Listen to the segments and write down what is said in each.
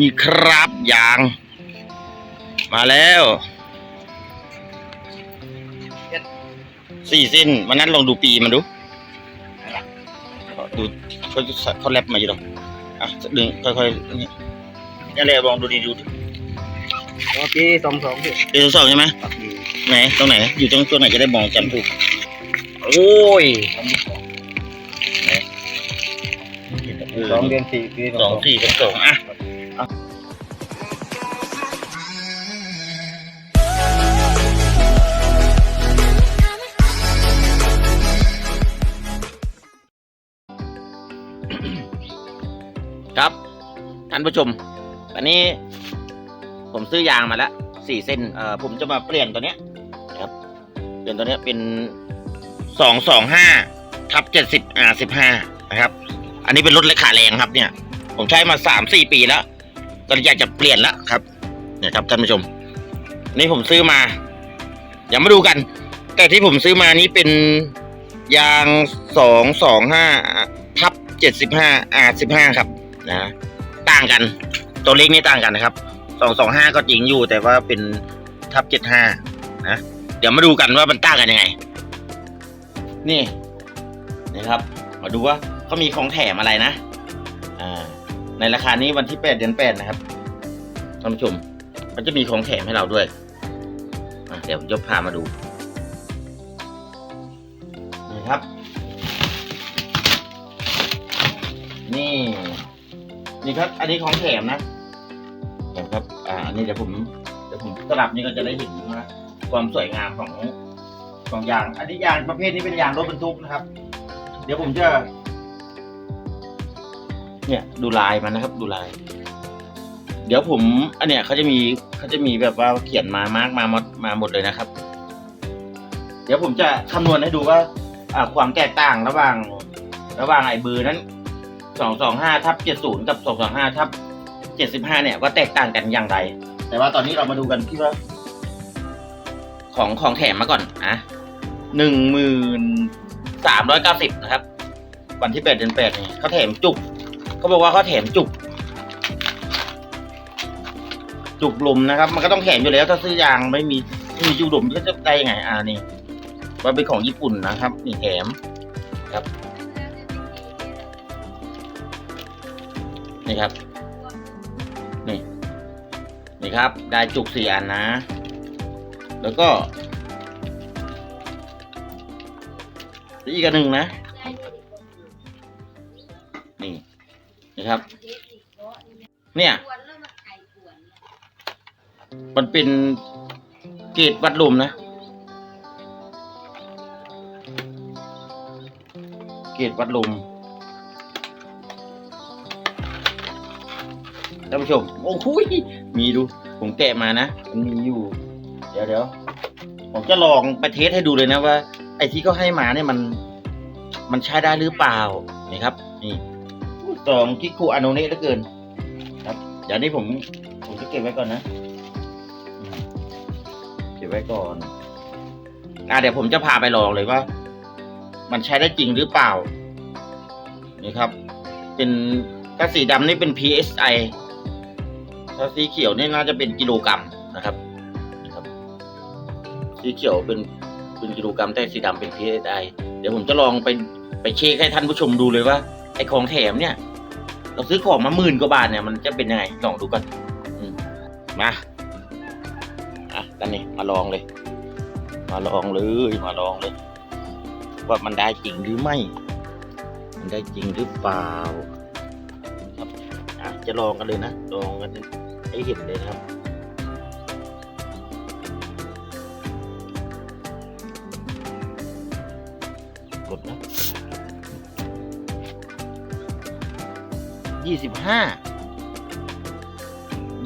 นี่ครับยาง มาแล้วสี่เส้นวันนั้นลองดูปีมันดูดูเขาเขาแรปมาอยู่หรอกอะดึงค่อยๆนี่นี่แหละลองดูดีดูดิโอเคสองสองพี่เป็นสองใช่ไหมครับดีไหนตรงไหน อยู่ตรงตัวไหนจะได้มองจำถูกโอ้ยเสองเดือนสี่ปีสองสี่กับสองอะเอา ครับ ท่านผู้ชม อันนี้ผมซื้อยางมาแล้วสี่เส้นเอ่อผมจะมาเปลี่ยนตัวเนี้ยครับ เปลี่ยนตัวเนี้ยเป็นสองสองห้าทับเจ็ดสิบอ่าสิบห้านะครับ อันนี้เป็นรถเล็กขาแรงครับเนี่ย ผมใช้มาสามสี่ปีแล้ว ก็อยากจะเปลี่ยนแล้วครับเนี่ยครับท่านผู้ชม นี่ผมซื้อมาอย่ามาดูกัน แต่ที่ผมซื้อมานี้เป็นยางสองสองห้าทับเจ็ดสิบห้าอาสิบห้าครับนะต่างกัน ตัวเล็กนี่ต่างกันนะครับสองสองห้าก็จริงอยู่ แต่ว่าเป็นทับเจ็ดห้านะเดี๋ยวมาดูกันว่ามันต่างกันยังไง นี่นี่ครับ มาดูว่าเขามีของแถมอะไรนะ ในราคานี้วันที่แปดเดือนแปดนะครับท่านผู้ชม มันจะมีของแถมให้เราด้วยเดี๋ยวผมจะพามาดูนี่ครับ นี่ นี่ครับ อันนี้ของแถมนะแถมครับ อ่าอันนี้เดี๋ยวผม เดี๋ยวผมสลับนี่ก็จะได้เห็นว่าความสวยงามของของยาง อันนี้ยางประเภทนี้เป็นยางรถบรรทุกนะครับ เดี๋ยวผมจะ เนี่ยดูลายมันนะครับ ดูลาย เดี๋ยวผมอันเนี้ยเขาจะมีเขาจะมีแบบว่าเขียนมามาร์กมามามาหมดเลยนะครับ เดี๋ยวผมจะคำนวณให้ดูว่าอ่าความแตกต่างระหว่าง ระหว่างไอ้เบอร์นั้นสองสองห้าทับเจ็ดศูนย์กับสองสองห้าทับเจ็ดสิบห้าเนี่ยว่าแตกต่างกันอย่างไร แต่ว่าตอนนี้เรามาดูกันที่ว่า ของของแถมมาก่อนอะหนึ่งหมื่นสามร้อยเก้าสิบนะครับ วันที่แปดเดือนแปดนี่เขาแถมจุก เขาบอกว่าเขาแถมจุก จุกลมนะครับ มันก็ต้องแถมอยู่แล้ว ถ้าซื้อยางไม่มีไม่มีจุกลมก็จะได้ยังไงอ่านี่ว่าเป็นของญี่ปุ่นนะครับนี่แถมครับนี่ครับนี่นี่ครับ ได้จุกสี่อันนะ แล้วก็อีกอันหนึ่งนะ นี่ครับ เนี่ย มันเป็นเกรดวัดลมนะ เกรดวัดลมท่านผู้ชม โอ้โหมีดู ผมแกะมานะ มันมีอยู่ เดี๋ยวเดี๋ยวผมจะลองไปเทสให้ดูเลยนะว่า ไอ้ที่เขาให้มาเนี่ยมัน มันใช้ได้หรือเปล่า นี่ครับ นี่ สองคิคุอาโนเนะเหลือเกินครับเดี๋ยวนี้ผมผมจะเก็บไว้ก่อนนะ เก็บไว้ก่อนอ่าเดี๋ยวผมจะพาไปลองเลยว่า มันใช้ได้จริงหรือเปล่า นี่ครับ เป็นถ้าสีดำนี่เป็น PSI ถ้าสีเขียวนี่น่าจะเป็นกิโลกรัมนะครับครับ สีเขียวเป็นเป็นกิโลกรัมแต่สีดำเป็น PSI เดี๋ยวผมจะลองไปไปเช็คให้ท่านผู้ชมดูเลยว่าไอ้ของแถมเนี่ย เราซื้อของมาหมื่นกว่าบาทเนี่ยมันจะเป็นยังไงลองดูก่อนมาอะตอนนี้มาลองเลย มาลองเลยมาลองเลย ว่ามันได้จริงหรือไม่ มันได้จริงหรือเปล่าครับอะจะลองกันเลยนะลองกันให้เห็นเลยครับกดนะ ยี่สิบห้า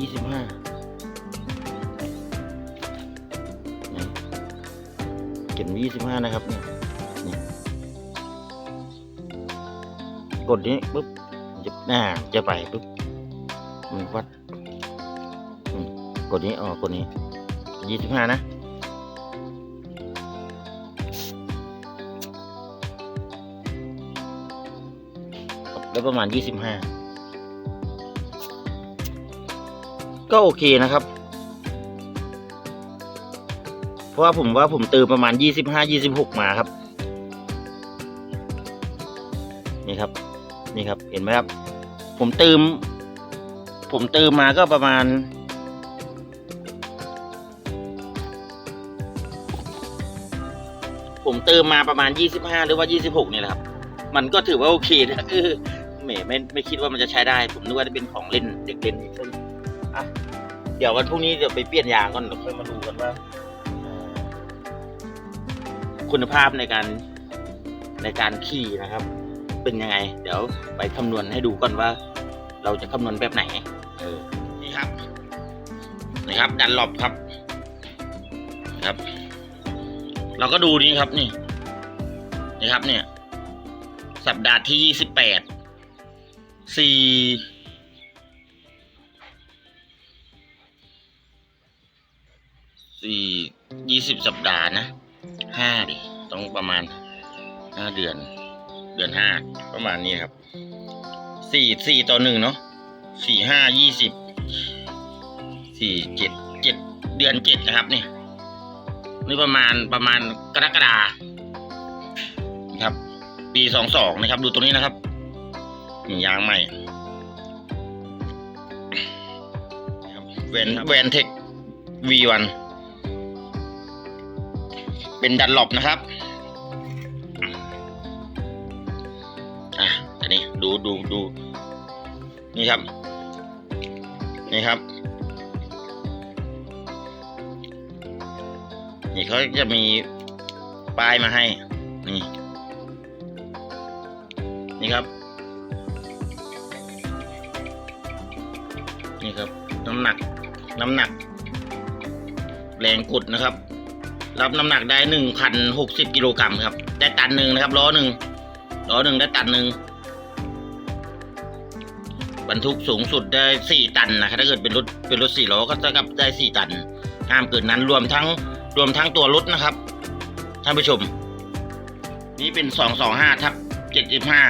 ยี่สิบห้าเขียนยี่สิบห้านะครับเนี่ยกดนี้ปุ๊บจะหน้าจะไปปุ๊บมันวัดกดนี้อ๋อกดนี้ยี่สิบห้านะแล้วประมาณยี่สิบห้า ก็โอเคนะครับ เพราะว่าผมว่าผมเติมประมาณยี่สิบห้ายี่สิบหกมาครับ นี่ครับ นี่ครับ เห็นไหมครับ ผมเติม ผมเติมมาก็ประมาณผมเติมมาประมาณยี่สิบห้าหรือว่ายี่สิบหกเนี่ยแหละครับ มันก็ถือว่าโอเคนะคือแหมไม่ไม่คิดว่ามันจะใช้ได้ ผมนึกว่าจะเป็นของเล่นเด็กเล่น เดี๋ยววันพรุ่งนี้เดี๋ยวไปเปลี่ยนยางก่อนเดี๋ยวค่อยมาดูกันว่าคุณภาพในการในการขี่นะครับ เป็นยังไง เดี๋ยวไปคำนวณให้ดูก่อนว่า เราจะคำนวณแบบไหนเออนี่ครับนี่ครับดันหลบครับ ครับ เราก็ดูนี่ครับนี่นี่ครับเนี่ย สัปดาห์ที่ยี่สิบแปดสี่ สี่ยี่สิบสัปดาห์นะห้าดิต้องประมาณห้าเดือน เดือนห้าประมาณนี้ครับสี่สี่ต่อหนึ่งเนาะสี่ห้ายี่สิบสี่เจ็ดเจ็ดเดือนเจ็ดนะครับเนี่ยนี่ประมาณประมาณกรกฎาครับ ปีสองสองนะครับ ดูตัวนี้นะครับยางใหม่ครับแวนแวนเทค V1 เป็นดันหลบนะครับอะอันนี้ดูดูดูนี่ครับ นี่ครับ นี่เขาจะมีป้ายมาให้ นี่ นี่ครับ นี่ครับ น้ำหนัก น้ำหนัก แรงกดนะครับ รับน้ำหนักได้หนึ่งพันหกสิบกิโลกรัมครับ ได้ตันหนึ่งนะครับล้อหนึ่งล้อหนึ่งได้ตันหนึ่งบรรทุกสูงสุดได้สี่ตันนะครับถ้าเกิดเป็นรถเป็นรถสี่ล้อก็จะกับได้สี่ตัน ห้ามเกินนั้นรวมทั้งรวมทั้งตัวรถนะครับท่านผู้ชม นี่เป็นสองสองห้าทับเจ็ดสิบห้า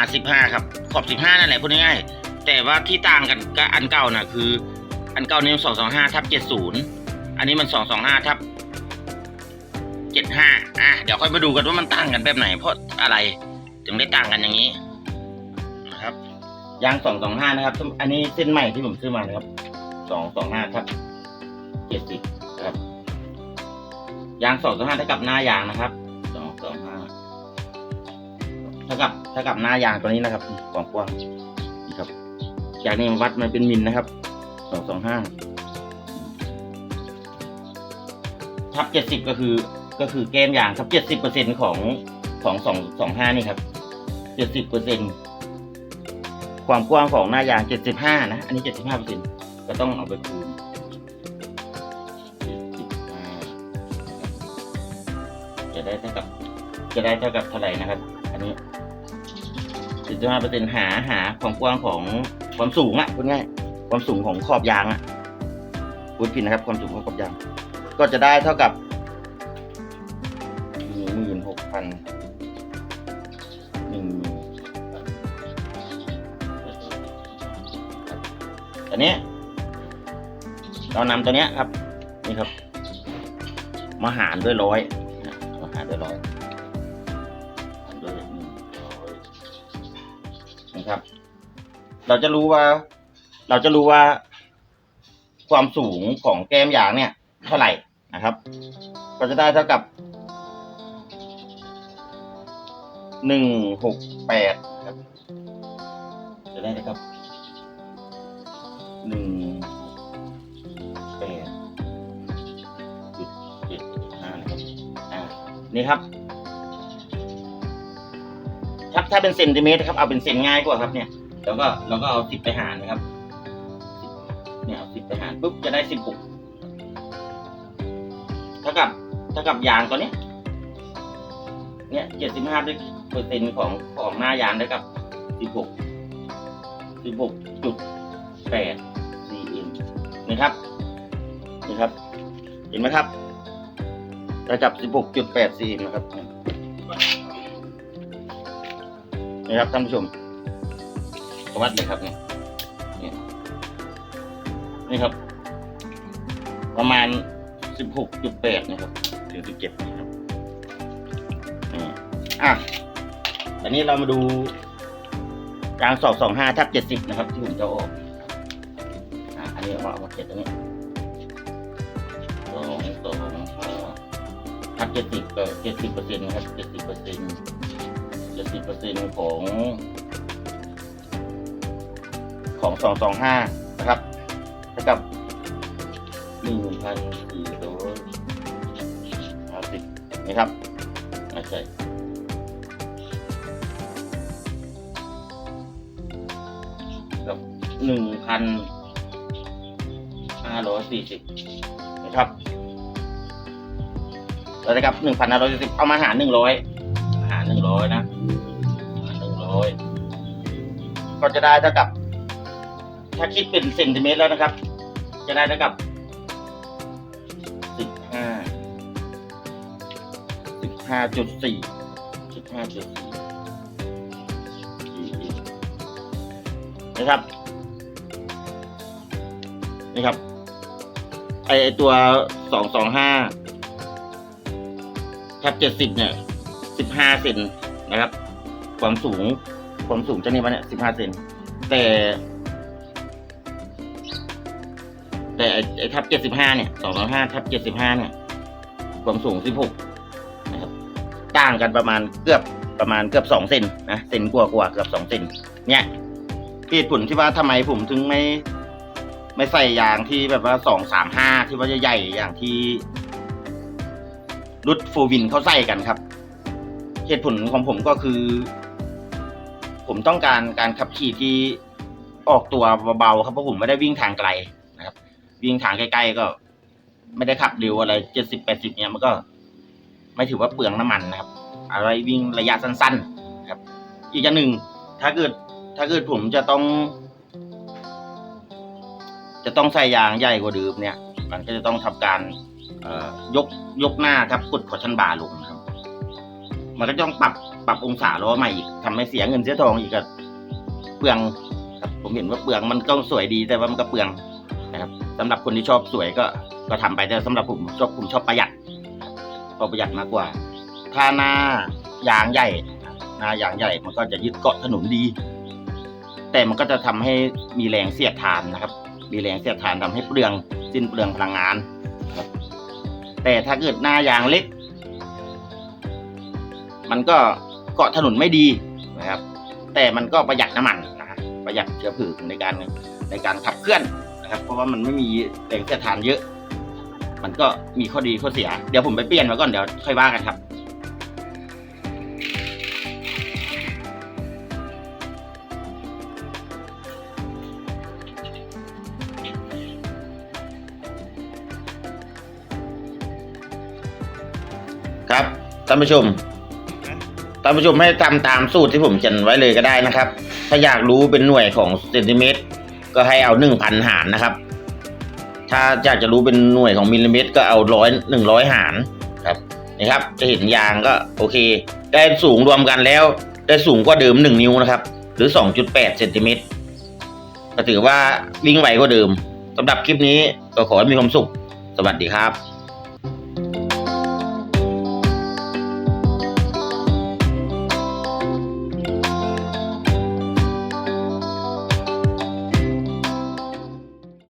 R สิบห้าครับ ขอบสิบห้านั่นแหละพูดง่ายๆแต่ว่าที่ต่างกันก็อันเก่าน่ะคือ อันเก่านี่สองสองห้าทับเจ็ดศูนย์ อันนี้มันสองสองห้าทับเจ็ดห้าอะเดี๋ยวค่อยมาดูกันว่ามันต่างกันแบบไหน เพราะอะไรถึงได้ต่างกันอย่างนี้นะครับยางสองสองห้านะครับ อันนี้เส้นใหม่ที่ผมซื้อมานะครับสองสองห้าทับเจ็ดสิบนะครับ ยางสองสองห้าเท่ากับหน้ายางนะครับสองสองห้าเท่ากับเท่ากับหน้ายางตัวนี้นะครับกว้างกว้างๆนี่ครับ จากนี้วัดมันเป็นมิลนะครับสองสองห้า ทับเจ็ดสิบก็คือก็คือแก้มยางทับเจ็ดสิบเปอร์เซ็นของของสองสองห้านี่ครับเจ็ดสิบเปอร์เซ็นความกว้างของหน้ายางเจ็ดสิบห้านะ อันนี้เจ็ดสิบห้าเปอร์เซ็นก็ต้องเอาไปคูณจะได้เท่ากับ จะได้เท่ากับเท่าไหร่นะครับ อันนี้สิบห้าเปอร์เซ็นหาหาความกว้างของความสูงอะพูดง่ายความสูงของขอบยางอะพูดผิดนะครับ ความสูงของขอบยาง ก็จะได้เท่ากับหนึ่งหมื่นหกพันหนึ่งอันนี้เรานำตัวเนี้ยครับ นี่ครับ มาหารด้วยร้อยมาหารด้วยร้อยหารด้วยหนึ่งร้อยนะครับ เราจะรู้ว่า เราจะรู้ว่าความสูงของแก้มยางเนี่ย เท่าไหร่ นะครับ ก็จะได้เท่ากับหนึ่งหกแปดครับ จะได้เท่ากับหนึ่งแปดจุดเจ็ดห้านะครับอ่านี่ครับถ้าถ้าเป็นเซนติเมตรครับเอาเป็นเซนง่ายกว่าครับ เนี่ย แล้วก็เราก็เอาสิบไปหารนะครับ เนี่ยเอาสิบไปหารปุ๊บจะได้สิบหก ท่ากับเท่ากับยางตัวเนี้ยเนี่ยเจ็ดสิบห้าด้วยเปอร์เซ็นต์ของของหน้ายางได้กับสิบหกสิบหกจุดแปดสี่เอ็มนี่ครับนี่ครับ เห็นไหมครับระดับ16.8ซีนะครับนี่ครับท่านผู้ชมวัดเลยครับเนี่ยนี่ครับ ประมาณ สิบหกจุดแปดนะครับ ถึงสิบเจ็ดนะครับอะอันนี้เรามาดูยางสอบสองห้าทับเจ็ดสิบนะครับ ที่ผมจะออกอะอันนี้เอาเอามาเก็บตรงนี้สองสองทับเจ็ดสิบก็เจ็ดสิบเปอร์เซ็นต์นะครับเจ็ดสิบเปอร์เซ็นต์เจ็ดสิบเปอร์เซ็นต์ของ ของสองสองห้านะครับเท่ากับ หนึ่งพันสี่ร้อยห้าสิบนะครับไม่ใช่กับหนึ่งพันห้าร้อยสี่สิบนะครับแล้วนะครับหนึ่งพันห้าร้อยสิบเอามาหารหนึ่งร้อยหารหนึ่งร้อยนะหารหนึ่งร้อยก็จะได้เท่ากับ ถ้าคิดเป็นเซนติเมตรแล้วนะครับ จะได้เท่ากับ ห้าจุดสี่สิบห้าจุดสี่นะครับนี่ครับไอไอตัวสองสองห้าทับเจ็ดสิบเนี่ยสิบห้าเซนนะครับ ความสูงความสูงจะนี่มาเนี่ยสิบห้าเซนแต่ แต่ไอ้ทับเจ็ดสิบห้าเนี่ยสองร้อยห้าทับเจ็ดสิบห้าเนี่ย ความสูงสิบหก ต่างกันประมาณเกือบประมาณเกือบสองเซนนะเซนกว่ากว่าเกือบสองเซนเนี่ยเหตุผลที่ว่าทำไมผมถึงไม่ ไม่ใส่ยางที่แบบว่าสองสามห้าที่ว่าใหญ่อย่างที่รุดโฟวินเขาใส่กันครับ เหตุผลของผมก็คือ ผมต้องการการขับขี่ที่ออกตัวเบาๆครับเพราะผมไม่ได้วิ่งทางไกลนะครับ วิ่งทางใกล้ๆก็ ไม่ได้ขับเร็วอะไรเจ็ดสิบแปดสิบเนี่ยมันก็ ไม่ถือว่าเปลืองน้ำมันนะครับ อะไรวิ่งระยะสั้นๆครับ อีกอย่างหนึ่งถ้าเกิดถ้าเกิดผมจะต้อง จะต้องใส่ยางใหญ่กว่าเดิมเนี่ย มันก็จะต้องทำการเอ่อยกยกหน้าทับกดขอชันบาร์ลงครับ มันก็ต้องปรับปรับองศาล้อใหม่อีกทำให้เสียเงินเสียทองอีกก็เปลืองครับผมเห็นว่าเปลืองมันก็สวยดีแต่ว่ามันก็เปลืองนะครับสำหรับคนที่ชอบสวยก็ก็ทำไปแต่สำหรับผมชอบผมชอบประหยัด ประหยัดมากกว่า ถ้าหน้ายางใหญ่หน้ายางใหญ่มันก็จะยึดเกาะถนนดี แต่มันก็จะทำให้มีแรงเสียดทานนะครับ มีแรงเสียดทานทำให้เปลืองสิ้นเปลืองพลังงานครับแต่ถ้าเกิดหน้ายางเล็ก มันก็เกาะถนนไม่ดีนะครับ แต่มันก็ประหยัดน้ำมันนะฮะประหยัดเชื้อเพลิงในการในการขับเคลื่อนนะครับ เพราะว่ามันไม่มีแรงเสียดทานเยอะ มันก็มีข้อดีข้อเสีย เดี๋ยวผมไปเปลี่ยนมาก่อนเดี๋ยวค่อยว่ากันครับครับท่านผู้ชมท่านผู้ชมให้ทำตามสูตรที่ผมเขียนไว้เลยก็ได้นะครับ ถ้าอยากรู้เป็นหน่วยของเซนติเมตร ก็ให้เอาหนึ่งพันหารนะครับ ถ้าอยากจะรู้เป็นหน่วยของมิลลิเมตรก็เอาร้อยหนึ่งร้อยหารครับนะครับ จะเห็นยางก็โอเค ได้สูงรวมกันแล้ว ได้สูงกว่าเดิมหนึ่งนิ้วนะครับ หรือสองจุดแปดเซนติเมตรก็ถือว่าวิ่งไหวกว่าเดิมสำหรับคลิปนี้ก็ขอให้มีความสุข สวัสดีครับ